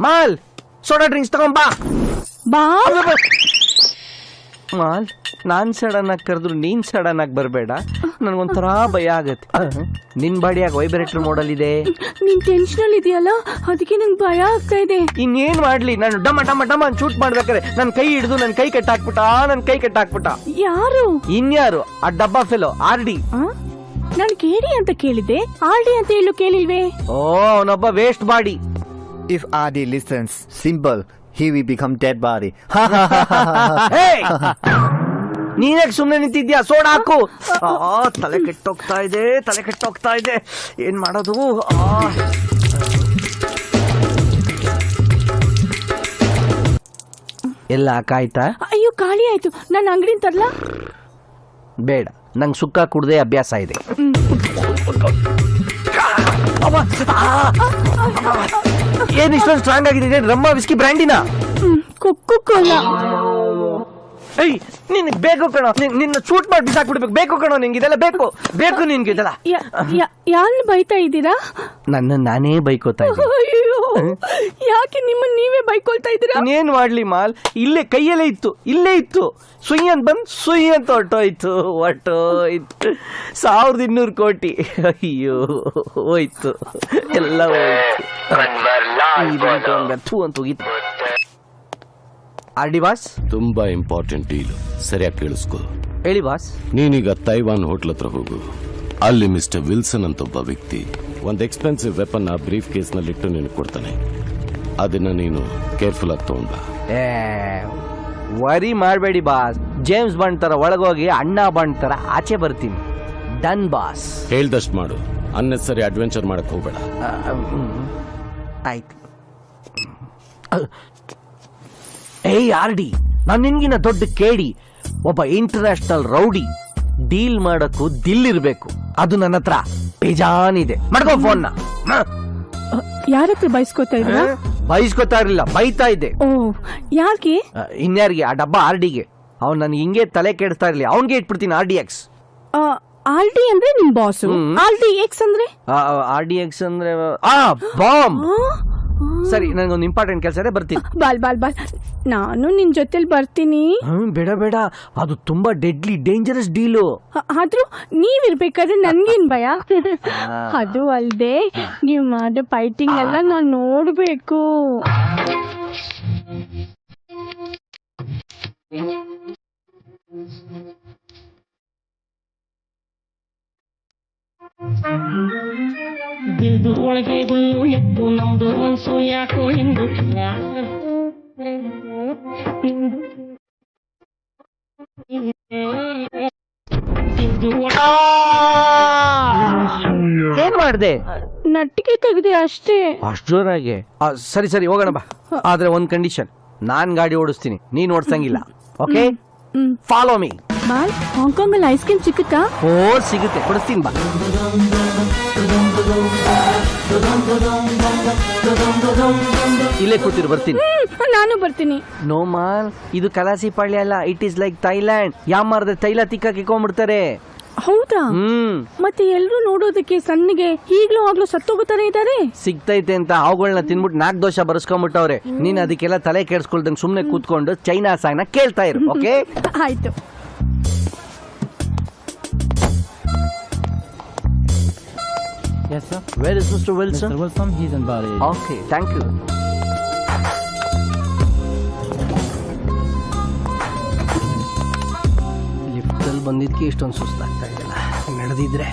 Mall soda drinks ತಗೊಂಬಾ ಬಾ. Mall ನಾನ್ sudden ಆಗಿ ಕರೆದ್ರು ನೀನ್ ಸಡನ್ ಆಗಿ ಬರಬೇಡ. ನನ್ಗೊಂಥರ ಭಯ ಆಗತ್ತೆ. ನಿನ್ ಬಾಡಿಯಾಗ ವೈಬ್ರೇಟರ್ ಮೋಡಲ್ ಇದೆ. ನೀನ್ ಟೆನ್ಷನ್ ಇದೆಯಲ್ಲ? ಅದಕ್ಕೆ ನಂಗೆ ಭಯ ಆಗ್ತಾ ಇದೆ. ಇನ್ನೇನ್ ಮಾಡ್ಲಿ? ನಾನು ಡಮ ಡಮ ಡಮ ಶೂಟ್ ಮಾಡ್ಬೇಕಾದ್ರೆ ನನ್ನ ಕೈ ಹಿಡಿದು ನನ್ನ ಕೈ ಕಟ್ಟಾಕ್ಬಿಟ್ಟ ನನ್ನ ಕೈ ಕಟ್ಟಾಕ್ಬಿಟ್ಟ. ಯಾರು? ಇನ್ಯಾರು? ಆ ಡಬ್ಬಾ ಫೆಲೋ ಆರ್ ಡಿ. ನಾನು ಕೇಳಿ ಅಂತ ಕೇಳಿದ್ದೆ. ಆರ್ಡಿ ಅಂತ ಹೇಳು ಕೇಳಿಲ್ವೇ? ಓ ಅವನೊಬ್ಬ waste body If Adi listens, simple, he will become dead body. ನೀನೇ ಸುಮ್ಮನೆ ನಿಂತಿದ್ಯಾ? ಸೋಡಾ ಹಾಕು. ಆ, ತಲೆ ಕೆಟ್ಟೋಗ್ತಾ ಇದೆ ತಲೆ ಕೆಟ್ಟೋಗ್ತಾ ಇದೆ. ಏನ್ ಮಾಡೋದು? ಆ. ಎಲ್ಲ ಕಾಯ್ತಾ? ಅಯ್ಯೋ ಖಾಲಿ ಆಯ್ತು. ನನ್ನ ಅಂಗಡಿ ತರ್ಲಾ? ಬೇಡ ನಂಗೆ ಸುಕ್ಕ ಕುಡ್ದೆ ಅಭ್ಯಾಸ ಇದೆ. ಏನ್ ಇಷ್ಟೊಂದು ಸ್ಟ್ರಾಂಗ್ ಆಗಿದೆ ರಮ್ಮ ವಿಸ್ಕಿ ಬ್ರ್ಯಾಂಡಿನ ಕೊಕ್ಕೋ ಕೋಲಾ ಏಯ್ ನಿನ್ ಬೇಕು ಕಣೋ. ನಿನ್- ನಿನ್ನ ಶೂಟ್ ಮಾಡಿ ಬಿಸಾಕ್ಬಿಡ್ಬೇಕು. ಬೇಕು ಕಣೋ ನಿಂಗೆ ಇದೆಲ್ಲ ಬೇಕು. ಬೇಕು ನಿನ್ಗೆ ಇದೆಲ್ಲ. ಯಾರನ್ನ ಬೈತಾ ಇದ್ದೀರಾ? ನನ್ನ ನಾನೇ ಬೈಕೋತಾ ಇದ್ದೀನಿ. ಅಯ್ಯೋ ಯಾಕೆ ನಿಮ್ಮನ್ನ ನೀವೇ ಬೈಕೊಳ್ತಾ ಇದ್ದೀರಾ? ಇನ್ನೇನ್ ಮಾಡ್ಲಿ ಮಾಲ್? ಇಲ್ಲೇ ಕೈಯಲ್ಲೇ ಇತ್ತು ಇಲ್ಲೇ ಇತ್ತು. ಸುಯ್ ಅಂತ ಬಂದ್ ಸುಯ್ ಅಂತ ಹೊರ್ಟೋಯ್ತು ಹೊರ್ಟೋಯ್ತು ಸಾವಿರದ ಇನ್ನೂರು ಕೋಟಿ. ಅಯ್ಯೋ ಹೋಯ್ತು. ಎಲ್ಲ ಹೋಯ್ತು. ಹಂಗ ಥು ಅಂತ ಹೋಗಿತ್ತು. R D boss? ತುಂಬಾ ಇಂಪಾರ್ಟೆಂಟ್ ಡೀಲ್ ಸರಿಯಾಗಿ ಕೇಳಿಸ್ಕೊ. ಹೇಳಿ ಬಾಸ್. ನೀನೀಗ ತೈವಾನ್ ಹೋಟ್ಲ್ ಹತ್ರ ಹೋಗು. ಅಲ್ಲಿ ಮಿಸ್ಟರ್ ವಿಲ್ಸನ್ ಅಂತ ಒಬ್ಬ ವ್ಯಕ್ತಿ ಒಂದು ಎಕ್ಸ್ಪೆನ್ಸಿವ್ ವೆಪನ್ ಆ ಬ್ರೀಫ್ ಕೇಸ್ನಲ್ಲಿ ಇಟ್ಟು ನೀನು ಕೊಡ್ತಾನೆ. ಅದನ್ನ ನೀನು ಕೇರ್ಫುಲ್ ಆಗಿ ತಗೊಂಡ ವರಿ ಮಾಡಬೇಡಿ ಬಾಸ್. ಜೇಮ್ಸ್ ಬಾಂಡ್ ತರ ಒಳಗೋಗಿ ಅಣ್ಣ ಬಾಂಡ್ ತರ ಆಚೆ ಬರ್ತೀನಿ. Done boss. ಹೇಳ್ದಷ್ಟು ಮಾಡು. ಅನ್ನೆಸರಿ ಅಡ್ವೆಂಚರ್ ಮಾಡಕ್ ಹೋಗ್ಬೇಡ. ಆಯ್ತು. ಏಯ್ ಆರ್ ಡಿ ನಾನು ನಿನ್ಗಿನ ದೊಡ್ಡ ಕೇಡಿ ಒಬ್ಬ ಇಂಟರ್ನ್ಯಾಷನಲ್ ರೌಡಿ ಡೀಲ್ ಮಾಡಕ್ಕೂ ದಿಲ್ ಇರ್ಬೇಕು. ಅದು ನನ್ನ ಹತ್ರ ಬೇಜಾನಿದೆ. ಮಾಡ್ಕೋ ಫೋನ್ನ ಯಾರ ಹತ್ರ ಬೈಸ್ಕೋತಾ ಇದ್ರ ಬೈಸ್ಕೊತಾ ಇರಲಿಲ್ಲ ಬೈತಾ ಇದ್ದೆ. ಓ ಯಾಕೆ ಇನ್ಯಾರಿಗೆ? ಆ ಡಬ್ಬ ಆರ್ ಡಿಗೆ ಅವ್ನು ನನಗೆ ಹಿಂಗೆ ತಲೆ ಕೆಡಿಸ್ತಾ ಇರ್ಲಿ. ಅವ್ನಿಗೆ ಇಟ್ಬಿಡ್ತೀನಿ R D X R D ಅಂದ್ರೆ ನಿಮ್ ಬಾಸ್ ಆರ್ ಡಿ ಎಕ್ಸ್ ಅಂದ್ರೆ? ಆರ್ ಡಿ ಎಕ್ಸ್ ಅಂದ್ರೆ ಆ ಬಾಂಬ್ ಆ? ಸರಿ ನನಗೊಂದು ಇಂಪಾರ್ಟೆಂಟ್ ಕೆಲಸ ಇದೆ ಬರ್ತೀನಿ. Ball ball ball. ನಾನು ನಿನ್ ಜೊತೆಲಿ ಬರ್ತೀನಿ. ಹ್ಮ್ ಬೇಡ ಬೇಡ. ಅದು ತುಂಬಾ ಡೆಡ್ಲಿ ಡೇಂಜರಸ್ ಡೀಲು ಆ- ಆದ್ರೂ ನೀವಿರ್ಬೇಕಾದ್ರೆ ನನ್ಗೇನ್ ಭಯ? ಅದು ಅಲ್ದೆ ನೀವ್ ಮಾಡೋ ಫೈಟಿಂಗ್ ಎಲ್ಲ ನಾನ್ ನೋಡ್ಬೇಕು. ಇದು ಒಳಗೆ ಬಂದು ಎದ್ದು ನಮ್ದು ಮನಸ್ಸು ಯಾಕೋ ಎಂದು ಏನ್ ಮಾಡ್ದೆ? ನಟ್ಟಿಗೆ ತೆಗ್ದೆ ಅಷ್ಟೇ. ಅಷ್ಟು ಜೋರಾಗಿ? ಆ, ಸರಿ ಸರಿ ಹೋಗೋಣ ಬಾ. ಆದ್ರೆ ಒಂದ್ ಕಂಡೀಷನ್ ನಾನ್ ಗಾಡಿ ಓಡಿಸ್ತೀನಿ. ನೀನ್ ಓಡಿಸಂಗಿಲ್ಲ. ಓಕೆ ಹ್ಮ್ ಫಾಲೋ ಮೀ ಬಾಲ್ ಹಾಂಗ್ಕಾಂಗ್ ಅಲ್ಲಿ ಐಸ್ ಕ್ರೀಮ್ ಸಿಕ್ಕುತ್ತಾ? ಓ ಸಿಗುತ್ತೆ. ಕೊಡಿಸ್ತೀನಿ ಬಾ. ಇಲ್ಲೇ ಕೂತಿರು ಬರ್ತೀನಿ. ನಾನು ಬರ್ತೀನಿ. ನೋ ಮಾಲ್ ಇದು ಕಲಾಸಿ ಪಾಳ್ಯ ಅಲ್ಲ ಇಟ್ ಈಸ್ ಲೈಕ್ ಥೈಲ್ಯಾಂಡ್ ಯಾವ ಮಾರ್ದೆ ತೈಲ ತಿಕ್ಕಕ್ಕೆ ಕಿಕ್ಕೊಂಡ್ಬಿಡ್ತಾರೆ ಹೌದಾ? ಹ್ಮ್. ಮತ್ತೆ ಎಲ್ರು ನೋಡೋದಕ್ಕೆ ಸಣ್ಣಗೆ ಈಗ್ಲೂ ಆಗ್ಲೂ ಸತ್ತೋಗುತ್ತಾನೆ ಇದ್ದಾರೆ ಸಿಗ್ತೈತೆ ಅಂತ ಅವುಗಳನ್ನ ತಿನ್ಬಿಟ್ಟು ನಾಲ್ಕು ದೋಷ ಬರ್ಸ್ಕೊಂಡ್ಬಿಟ್ಟವ್ರೆ ನೀನ್ ಅದಕ್ಕೆಲ್ಲ ತಲೆ ಕೆಡ್ಸ್ಕೊಳ್ದಂಗ್ ಸುಮ್ನೆ ಕೂತ್ಕೊಂಡು ಚೈನಾ ಸಾಯ್ನ ಕೇಳ್ತಾ ಇರು ಓಕೆ ಆಯ್ತು. Yes, sir. Where is Mr. Wilson? Mr. Wilson, he's in Bali. Okay, thank you. ಲಿಫ್ಟಲ್ಲಿ ಬಂದಿದ್ದಕ್ಕೆ ಇಷ್ಟೊಂದು ಸುಸ್ತಾಗ್ತಾ ಇದೆಯಲ್ಲ ನಡೆದಿದ್ರೆ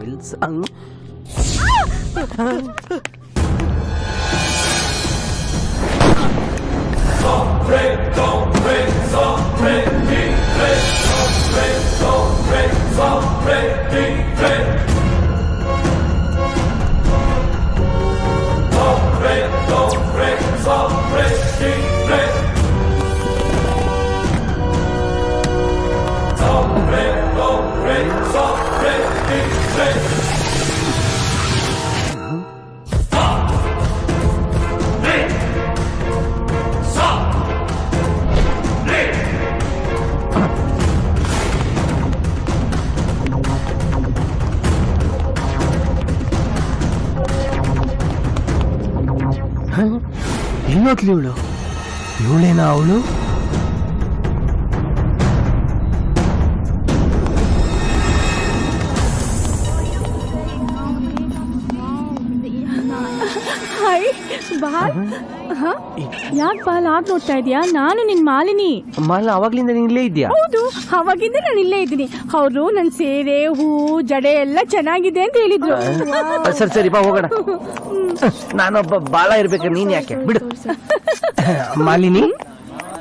Wilson Don't break, don't break. ಇನ್ನೊತ್ಲಿ ಇವಳು. ಇವಳೇನಾ ಅವಳು? ಬಾಲ್? ಯಾಕೆ ಬಾಲ್ ಆಗ್ ನೋಡ್ತಾ ಇದೀಯಾ? ನಾನು ನಿನ್ ಮಾಲಿನಿ. ಮಾಲ ಅವಾಗ್ಲಿಂದ ನೀನ್ ಇಲ್ಲೇ ಇದ್ಯಾ? ಹೌದು ಅವಾಗಿಂದ ನಾನು ಇಲ್ಲೇ ಇದ್ದೀನಿ. ಅವರು ನನ್ ಸೀರೆ ಹೂ ಜಡೆ ಎಲ್ಲ ಚೆನ್ನಾಗಿದೆ ಅಂತ ಹೇಳಿದ್ರು. ಸರಿ ಸರಿ ಬಾ ಹೋಗೋಣ. ನಾನೊಬ್ಬ ಬಾಳ ಇರ್ಬೇಕು ನೀನ್ ಯಾಕೆ? ಬಿಡು. ಮಾಲಿನಿ?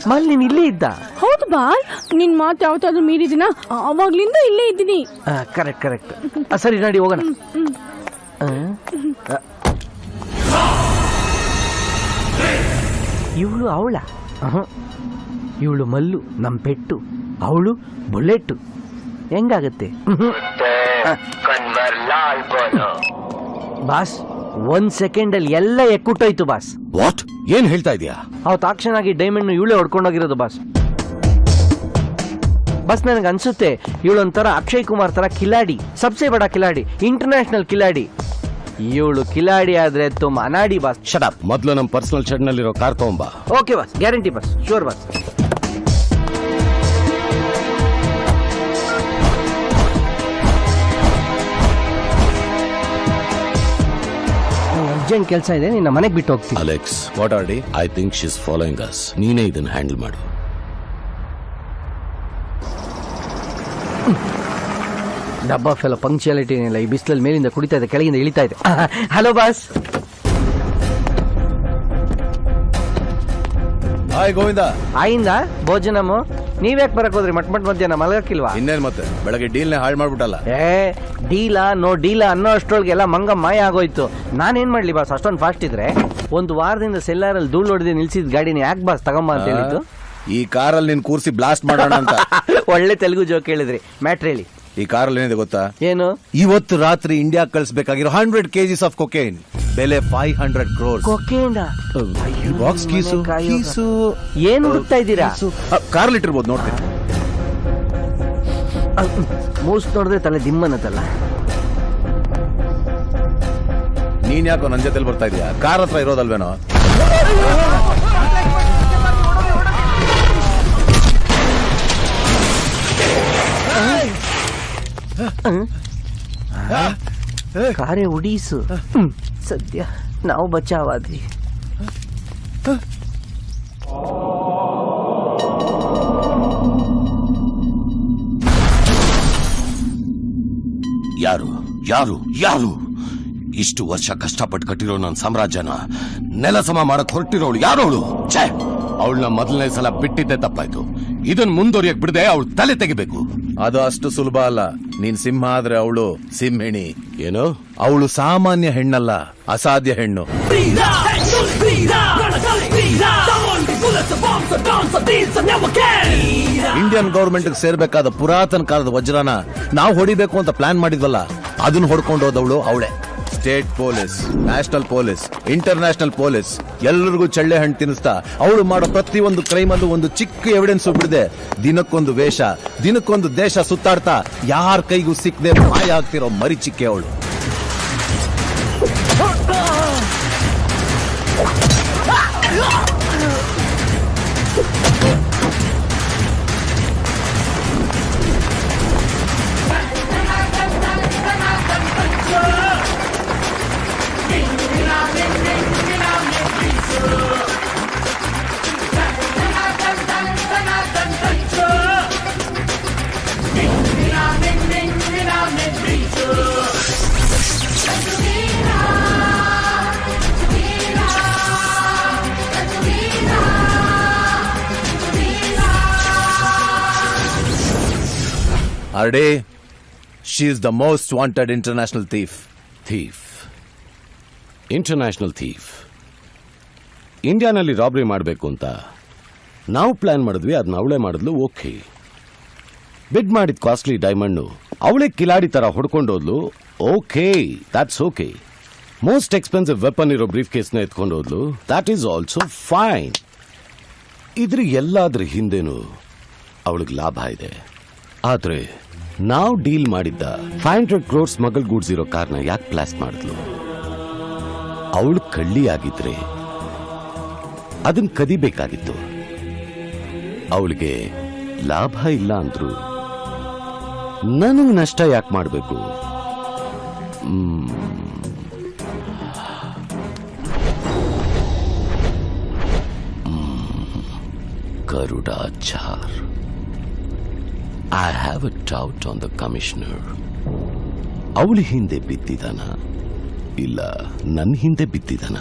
ಮಾಲಿನಿ ಇಲ್ಲೇ ಇದ್ದ? ಹೌದು ಬಾಲ್ ನಿನ್ ಮಾತು ಯಾವತ್ತಾದ್ರೂ ಮೀರಿದಿನ? ಅವಾಗ್ಲಿಂದ ಇಲ್ಲೇ ಇದ್ದೀನಿ. ಕರೆಕ್ಟ್ ಕರೆಕ್ಟ್ ಸರಿ ನಡಿ ಹೋಗೋಣ. ಇವಳು ಅವಳ. ಇವಳು ಮಲ್ಲು ನಮ್ಮ ಪೆಟ್ಟು ಅವಳು ಬುಲೆಟ್ಟು ಹೆಂಗಾಗತ್ತೆ? ಬಾಸ್ ಒಂದ್ ಸೆಕೆಂಡ್ ಅಲ್ಲಿ ಎಲ್ಲ ಎಕ್ಕುಟ್ಟೋಯ್ತು ಬಾಸ್. ವಾಟ್? ಏನ್ ಹೇಳ್ತಾ ಇದೀಯಾ? ಅವತ್ತು ಆಕ್ಷನ್ ಆಗಿ ಡೈಮಂಡ್ ಇವಳೇ ಹೊಡ್ಕೊಂಡೋಗಿರೋದು ಬಾಸ್. ಬಸ್ ನನಗೆ ಅನ್ಸುತ್ತೆ ಇವಳೊಂಥರ ಅಕ್ಷಯ್ ಕುಮಾರ್ ತರ ಕಿಲಾಡಿ ಸಬ್ಸೆ ಬಡ ಕಿಲಾಡಿ ಇಂಟರ್ನ್ಯಾಷನಲ್ ಕಿಲಾಡಿ. ಇವಳು ಕಿಲಾಡಿ ಆದ್ರೆ ತುಂಬ. ಅನಾಡಿ ಬಾಸ್. ಶಟ್ ಮೊದ್ಲು ನಮ್ ಪರ್ಸನಲ್ ಶೆಡ್ ನಲ್ಲಿರೋ car ತಗೊಂಬಾ. Okay boss guarantee boss sure boss urgent ಕೆಲಸ ಇದೆ. ನಿನ್ನ ಮನೆಗೆ ಬಿಟ್ಟು ಹೋಗ್ತೀನಿ. Alex what R D I think she's following us ನೀನೇ ಇದನ್ನ ಹ್ಯಾಂಡಲ್ ಮಾಡು. ಡಬ್ಬಾ ಫೆಲ್ಲ ಪಂಕ್ಚುಯಾಲಿಟಿ ಏನಿಲ್ಲ ಈ ಬಿಸಿಲಲ್ಲಿ ಮೇಲಿಂದ ಕುಡಿತಾ ಇದೆ ಕೆಳಗಿಂದ ಇಳಿತಾ ಇದೆ. ಹಲೋ ಬಾಸ್ ಹಾಯ್ ಗೋವಿಂದ ಆಯಿಂದ ಭೋಜನಮು? ನೀವ್ಯಾಕೆ ಬರಕ್ ಹೋದ್ರಿ? ಮಟ್ ಮಟ್ ಮಧ್ಯಾಹ್ನ ಮಲಗಕ್ಕಿಲ್ವಾ? ಇನ್ನೇನ್ ಮತ್ತೆ? ಬೆಳಗ್ಗೆ ಡೀಲ್ನೇ ಹಾಳು ಮಾಡ್ಬಿಟ್ಟಲ್ಲ. ಏ ಡೀಲ ನೋ ಡೀಲ ಅನ್ನೋ ಅಷ್ಟ್ರೊಳಗೆಲ್ಲ ಮಂಗ ಮಾಯ ಆಗೋಯ್ತು. ನಾನೇನ್ ಮಾಡ್ಲಿ ಬಾಸ್ ಅಷ್ಟೊಂದು ಫಾಸ್ಟ್ ಇದ್ರೆ ಒಂದು ವಾರದಿಂದ ಸೆಲ್ಲಾರಲ್ಲಿ ಧೂಳು ಹೊಡೆದು ನಿಲ್ಸಿದ ಗಾಡಿನ ಯಾಕೆ ಬಾಸ್ ತಗೊಂಬ ಅಂತ ಹೇಳಿದ್ದು? ಈ ಕಾರಲ್ಲಿ ನೀನ್ ಕೂರಿಸಿ ಬ್ಲಾಸ್ಟ್ ಮಾಡೋಣ ಅಂತ. ಒಳ್ಳೆ ತೆಲುಗು ಜೋಕ್ ಹೇಳಿದ್ರಿ. ಮ್ಯಾಟ್ರ್ ಹೇಳಿ. ಈ ಕಾರಲ್ಲಿ ಏನಿದೆ ಗೊತ್ತಾ? ಏನು? ಇವತ್ತು ರಾತ್ರಿ ಇಂಡಿಯಾ ಕಳಿಸಬೇಕಾಗಿರೋ ಹಂಡ್ರೆಡ್ ಕೆಜಿಸ್ ಆಫ್ ಕೊಕೇನ್ ಬೆಲೆ ಫೈವ್ ಹಂಡ್ರೆಡ್ ಕ್ರೋರ್ ಕೊಕೇಂಡ ಬಾಕ್ಸ್ ಕೀಸು ಕೀಸು ಏನ್ ಹುಡುಕ್ತಾ ಇದ್ದೀರಾ? ಕಾರಲ್ಲಿ ಇಟ್ಟಿರ್ಬೋದು ನೋಡ್ತೀನಿ. ಮೋಸ್ಟ್ ನೋಡಿದ್ರೆ ತಲೆ ದಿಮ್ಮನತ್ತಲ್ಲ. ನೀನ್ ಯಾಕೋ ನನ್ ಜೊತೆಲಿ ಬರ್ತಾ ಇದೀಯಾ? ಕಾರ್ ಹತ್ರ ಇರೋದಲ್ವೇನೋ? ಕಾರೇ ಉಡೀಸು. ಸದ್ಯ ನಾವು ಬಚಾವಾದ್ವಿ. ಯಾರು? ಯಾರು? ಯಾರು? ಇಷ್ಟು ವರ್ಷ ಕಷ್ಟಪಟ್ಟು ಕಟ್ಟಿರೋ ನನ್ನ ಸಾಮ್ರಾಜ್ಯನ ನೆಲಸಮ ಮಾಡಕ್ ಹೊರಟಿರೋಳು ಯಾರೋಳು? ಛೇ! ಅವಳನ್ನ ಮೊದಲನೇ ಸಲ ಬಿಟ್ಟಿದ್ದೆ ತಪ್ಪಾಯ್ತು. ಇದನ್ ಮುಂದುವರಿಯಕ್ ಬಿಡದೆ ಅವಳು ತಲೆ ತೆಗಿಬೇಕು. ಅದು ಅಷ್ಟು ಸುಲಭ ಅಲ್ಲ. ನೀನ್ ಸಿಂಹ ಆದ್ರೆ ಅವಳು ಸಿಂಹಿಣಿ. ಏನು? ಅವಳು ಸಾಮಾನ್ಯ ಹೆಣ್ಣಲ್ಲ ಅಸಾಧ್ಯ ಹೆಣ್ಣು. ಇಂಡಿಯನ್ ಗೌರ್ಮೆಂಟ್ ಸೇರ್ಬೇಕಾದ ಪುರಾತನ ಕಾಲದ ವಜ್ರನ ನಾವು ಹೊಡಿಬೇಕು ಅಂತ ಪ್ಲಾನ್ ಮಾಡಿದ್ವಲ್ಲ ಅದನ್ನ ಹೊಡ್ಕೊಂಡು ಹೋದವಳು ಅವಳೆ. State police national police international police ಎಲ್ಲರಿಗೂ ಚಳ್ಳೆ ಹಣ್ಣು ತಿನ್ನಿಸ್ತಾ ಅವಳು ಮಾಡೋ ಪ್ರತಿಯೊಂದು ಕ್ರೈಮ್ ಅಲ್ಲೂ ಒಂದು ಚಿಕ್ಕ ಎವಿಡೆನ್ಸ್ ಬಿಡದೆ. ದಿನಕ್ಕೊಂದು ವೇಷ, ದಿನಕ್ಕೊಂದು ದೇಶ ಸುತ್ತಾಡ್ತಾ ಯಾರ ಕೈಗೂ ಸಿಕ್ಕದೆ ಮಾಯ ಆಗ್ತಿರೋ ಮರಿಚಿಕ್ಕೆ ಅವಳು. RD she is the most wanted international thief thief international thief ಇಂಡಿಯಾನಲ್ಲಿ robbery ಮಾಡಬೇಕು ಅಂತ ನಾವು ಪ್ಲ್ಯಾನ್ ಮಾಡಿದ್ವಿ ಅದನ್ನ ಅವಳೇ ಮಾಡಿದ್ಲು, ಓಕೆ. ಬಿಡ್ ಮಾಡಿದ ಕಾಸ್ಟ್ಲಿ ಡೈಮಂಡು ಅವಳೇ ಕಿಲಾಡಿ ತರ ಹೊಡ್ಕೊಂಡೋದ್ಲು okay that's okay most expensive weapon ಇರೋ ಬ್ರೀಫ್ ಕೇಸ್ನ ಎತ್ಕೊಂಡೋದ್ಲು ದ್ಯಾಟ್ ಈಸ್ ಆಲ್ಸೋ ಫೈನ್ ಇದ್ರ ಎಲ್ಲಾದ್ರ ಹಿಂದೆನೂ ಅವಳಿಗೆ ಲಾಭ ಇದೆ. ಆದ್ರೆ ನಾವು ಡೀಲ್ ಮಾಡಿದ್ದ five hundred crores smuggle goods ಇರೋ ಕಾರ್ನ ಯಾಕೆ ಪ್ಲಾಸ್ಟ್ ಮಾಡಿದ್ಲು? ಅವಳು ಕಳ್ಳಿ ಆಗಿದ್ರೆ ಅದನ್ನ ಕದಿಬೇಕಾಗಿತ್ತು. ಅವಳಿಗೆ ಲಾಭ ಇಲ್ಲ ಅಂದ್ರು, ನನಗೆ ನಷ್ಟ ಯಾಕೆ ಮಾಡಬೇಕು? Garudachar I have a doubt on the commissioner ಅವಳು ಹಿಂದೆ ಬಿದ್ದಿದಾನ ಇಲ್ಲ. ನನ್ನ ಹಿಂದೆ ಬಿದ್ದಿದಾನ